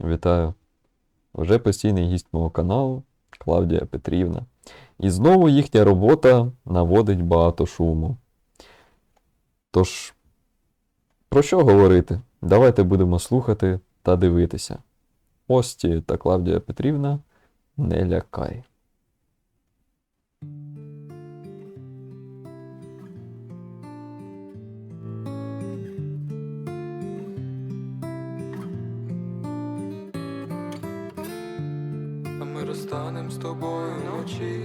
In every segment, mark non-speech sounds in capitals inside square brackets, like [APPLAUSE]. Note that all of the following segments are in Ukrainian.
Вітаю. Вже постійний гість мого каналу Клавдія Петрівна. І знову їхня робота наводить багато шуму. Тож, про що говорити? Давайте будемо слухати та дивитися. Ості та Клавдія Петрівна не лякай. А з тобою вночі.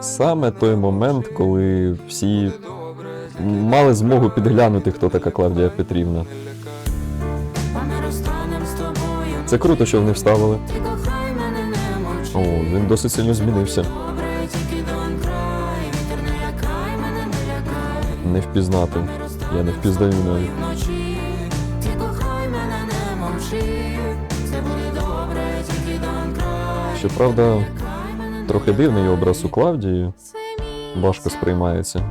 Саме той момент, коли всі мали змогу підглянути, хто така Клавдія Петрівна. Це круто, що вони вставили. О, він досить сильно змінився. Не впізнати. Я не впізнаю навіть. Щоправда, трохи дивний образ у Клавдії, важко сприймається.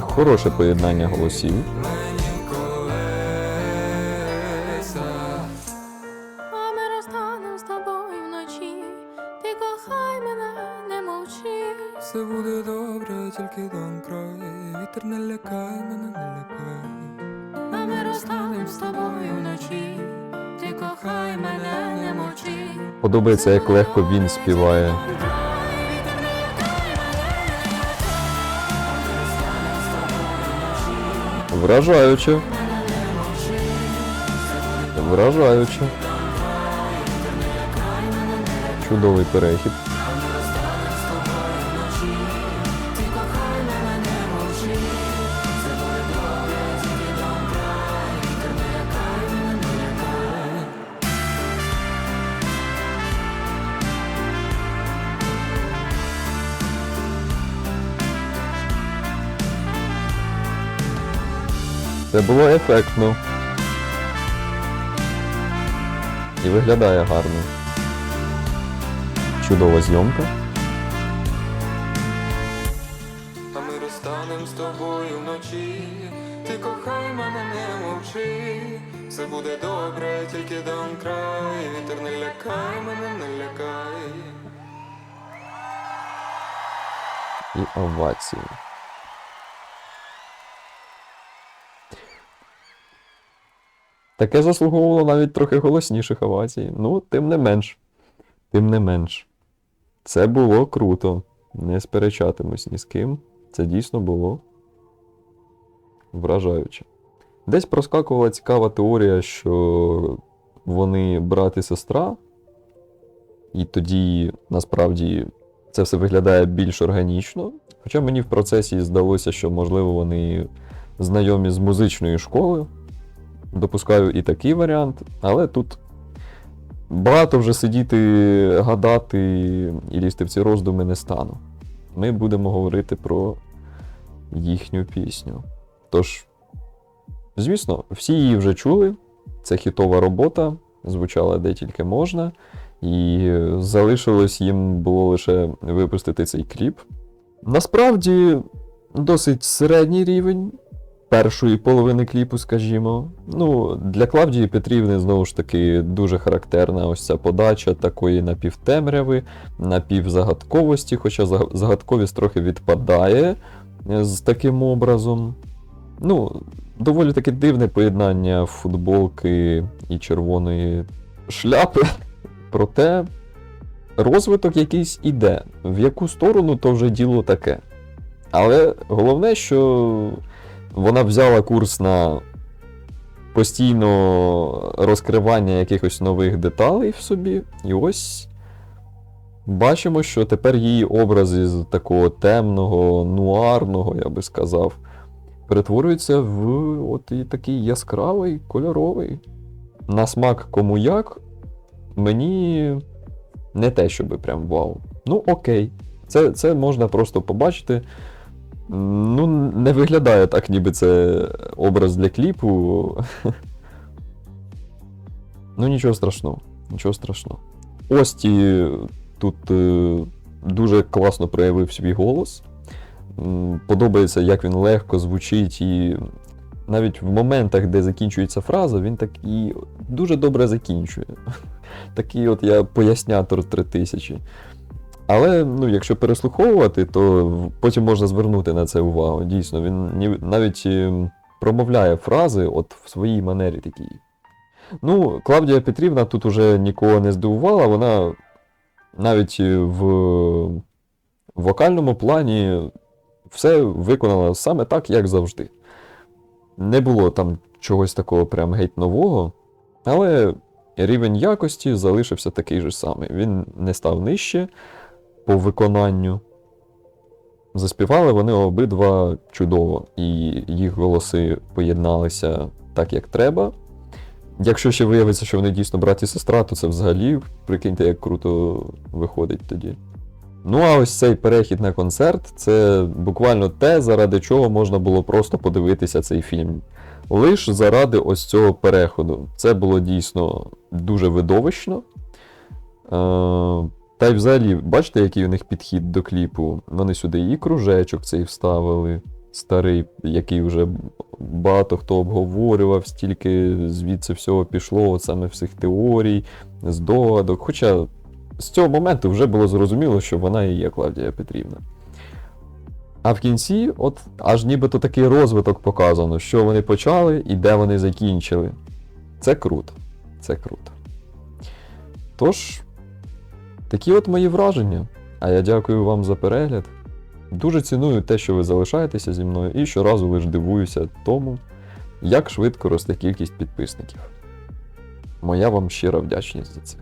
Хороше поєднання голосів. А ми розстанем з тобою вночі. Ти кохай мене, не мовчи. Все буде добре, тільки don't cry Вітер не лякай, мене не лякай. А ми розстанем з тобою вночі. Ти кохай мене, не мовчи. Подобається, як легко він співає. Вражаюче. Вражаюче. Чудовий перехід. Це було ефектно. І виглядає гарно. Чудова зйомка. А ми розстанем з тобою вночі. Ти кохай мене, не мовчи. Все буде добре, тільки don't cry Вітер не лякай, мене не лякай. І овації. Таке заслуговувало навіть трохи голосніших овацій. Ну, тим не менш. Тим не менш. Це було круто. Не сперечатимусь ні з ким. Це дійсно було вражаюче. Десь проскакувала цікава теорія, що вони брат і сестра, і тоді насправді це все виглядає більш органічно. Хоча мені в процесі здалося, що, можливо, вони знайомі з музичної школи. Допускаю і такий варіант, але тут багато вже сидіти, гадати і лізти в ці роздуми не стану. Ми будемо говорити про їхню пісню. Тож, звісно, всі її вже чули. Це хітова робота, звучала де тільки можна. І залишилось їм було лише випустити цей кліп. Насправді, досить середній рівень першої половини кліпу, скажімо. Ну, для Клавдії Петрівни знову ж таки дуже характерна ось ця подача такої напівтемряви, напівзагадковості, хоча загадковість трохи відпадає е, з таким образом. Ну, доволі таки дивне поєднання футболки і червоної шляпи. [LAUGHS] Проте розвиток якийсь іде. В яку сторону то вже діло таке. Але головне, що вона взяла курс на постійно розкривання якихось нових деталей в собі. І ось бачимо, що тепер її образ із такого темного, нуарного, я би сказав, перетворюється в от і такий яскравий, кольоровий. На смак кому як, мені не те, щоб прям вау. Ну, окей. Це, це можна просто побачити. Ну, не виглядає так, ніби це образ для кліпу. Ну, нічого страшного. Нічого страшного. Ості тут е, дуже класно проявив свій голос. Подобається, як він легко звучить, і навіть в моментах, де закінчується фраза, він так і дуже добре закінчує. [LAUGHS] Такий от я пояснятор 3000. Але ну, якщо переслуховувати, то потім можна звернути на це увагу. Дійсно, він навіть е, промовляє фрази от в своїй манері такій. Ну, Клавдія Петрівна тут уже нікого не здивувала, вона навіть е, в вокальному плані все виконала саме так, як завжди. Не було там чогось такого прям геть нового, але рівень якості залишився такий же самий. Він не став нижче по виконанню. Заспівали вони обидва чудово, і їх голоси поєдналися так, як треба. Якщо ще виявиться, що вони дійсно брат і сестра, то це взагалі, прикиньте, як круто виходить тоді. Ну, а ось цей перехід на концерт це буквально те, заради чого можна було просто подивитися цей фільм. Лиш заради ось цього переходу. Це було дійсно дуже видовищно. Та й взагалі, бачите, який у них підхід до кліпу? Вони сюди і кружечок цей вставили, старий, який вже багато хто обговорював, стільки звідси всього пішло, от саме всіх теорій, здогадок. Хоча з цього моменту вже було зрозуміло, що вона і є Клавдія Петрівна. А в кінці, от аж нібито такий розвиток показано, що вони почали і де вони закінчили. Це круто. Це круто. Тож, такі от мої враження. А я дякую вам за перегляд. Дуже ціную те, що ви залишаєтеся зі мною, і щоразу лиш дивуюся тому, як швидко росте кількість підписників. Моя вам щира вдячність за це.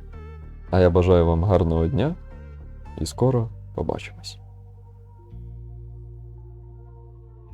А я бажаю вам гарного дня і скоро побачимось.